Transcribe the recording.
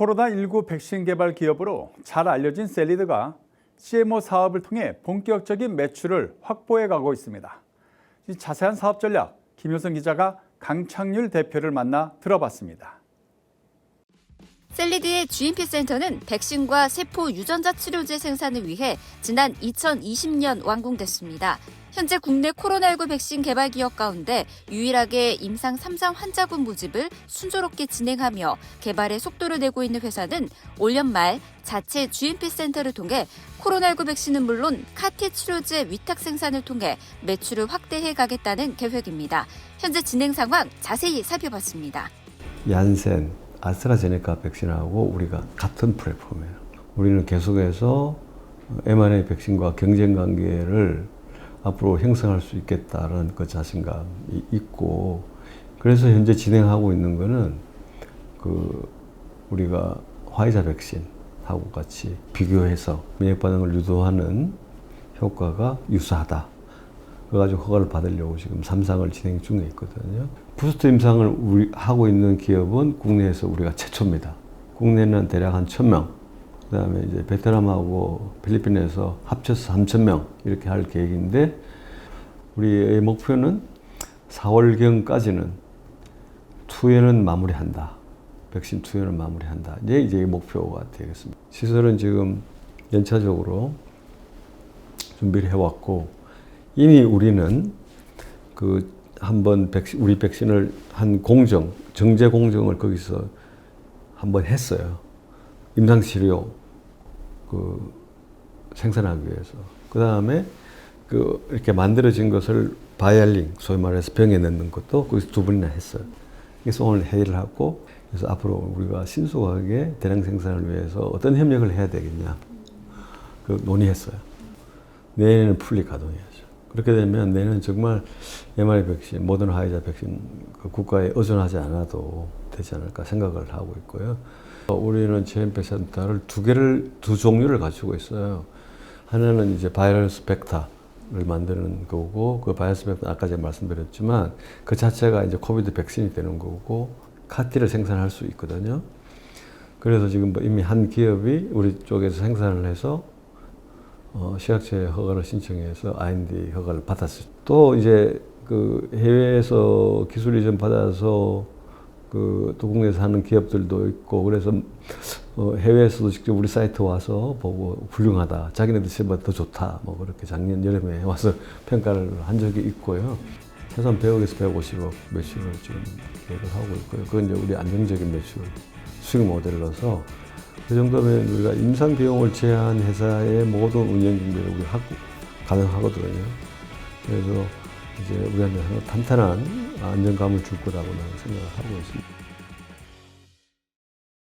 코로나19 백신 개발 기업으로 잘 알려진 셀리드가 CMO 사업을 통해 본격적인 매출을 확보해 가고 있습니다. 이 자세한 사업 전략 김효선 기자가 강창률 대표를 만나 들어봤습니다. 셀리드의 GMP 센터는 백신과 세포 유전자 치료제 생산을 위해 지난 2020년 완공됐습니다. 현재 국내 코로나19 백신 개발 기업 가운데 유일하게 임상 3상 환자군 모집을 순조롭게 진행하며 개발에 속도를 내고 있는 회사는 올 연말 자체 GMP 센터를 통해 코로나19 백신은 물론 카티 치료제 위탁 생산을 통해 매출을 확대해 가겠다는 계획입니다. 현재 진행 상황 자세히 살펴봤습니다. 얀센, 아스트라제네카 백신하고 우리가 같은 플랫폼이에요. 우리는 계속해서 mRNA 백신과 경쟁 관계를 앞으로 형성할 수 있겠다는 그 자신감이 있고 그래서 현재 진행하고 있는 거는 그 우리가 화이자 백신하고 같이 비교해서免疫 반응을 유도하는 효과가 유사하다. 그래가지고 허가를 받으려고 지금 삼상을 진행 중에 있거든요. 부스트 임상을 하고 있는 기업은 국내에서 우리가 최초입니다. 국내는 대략 한 1000명, 그 다음에 이제 베트남하고 필리핀에서 합쳐서 3,000명 이렇게 할 계획인데 우리의 목표는 4월경까지는 투여는 마무리한다. 백신 투여는 마무리한다. 이제 이제 목표가 되겠습니다. 시설은 지금 연차적으로 준비를 해왔고 이미 우리는 그 한번 백신, 우리 백신을 한 공정, 정제 공정을 거기서 한번 했어요. 임상치료 그 생산하기 위해서. 그 다음에 그 이렇게 만들어진 것을 바이알링, 소위 말해서 병에 넣는 것도 거기서 두 번이나 했어요. 그래서 오늘 회의를 하고 그래서 앞으로 우리가 신속하게 대량 생산을 위해서 어떤 협력을 해야 되겠냐. 그 논의했어요. 내년에는 풀리 가동해야죠. 그렇게 되면 내년 정말 mRNA 백신, 모든 화이자 백신 그 국가에 의존하지 않아도 되지 않을까 생각을 하고 있고요. 어, 우리는 GMP 센터를 두 개를 두 종류를 가지고 있어요. 하나는 이제 바이럴 스펙타를 만드는 거고 그 바이럴 스펙타 아까 제가 말씀드렸지만 그 자체가 이제 코비드 백신이 되는 거고 카티를 생산할 수 있거든요. 그래서 지금 뭐 이미 한 기업이 우리 쪽에서 생산을 해서 어, 시약처에 허가를 신청해서 R&D 허가를 받았어요. 또 이제 그 해외에서 기술 이전 받아서 그또 국내에서 하는 기업들도 있고 그래서 어, 해외에서도 직접 우리 사이트 와서 보고 훌륭하다. 자기네들 시험보다 더 좋다. 뭐 그렇게 작년 여름에 와서 평가를 한 적이 있고요. 최소한 100억에서 150억 매출을 지금 계획을 하고 있고요. 그건 이제 우리 안정적인 매출 수익 모델로서 그 정도면 우리가 임상 비용을 제한 회사의 모든 운영 준비를 우리 하고 가능하거든요. 그래서 이제 우리한테 탄탄한 안정감을 줄 거라고 나는 생각을 하고 있습니다.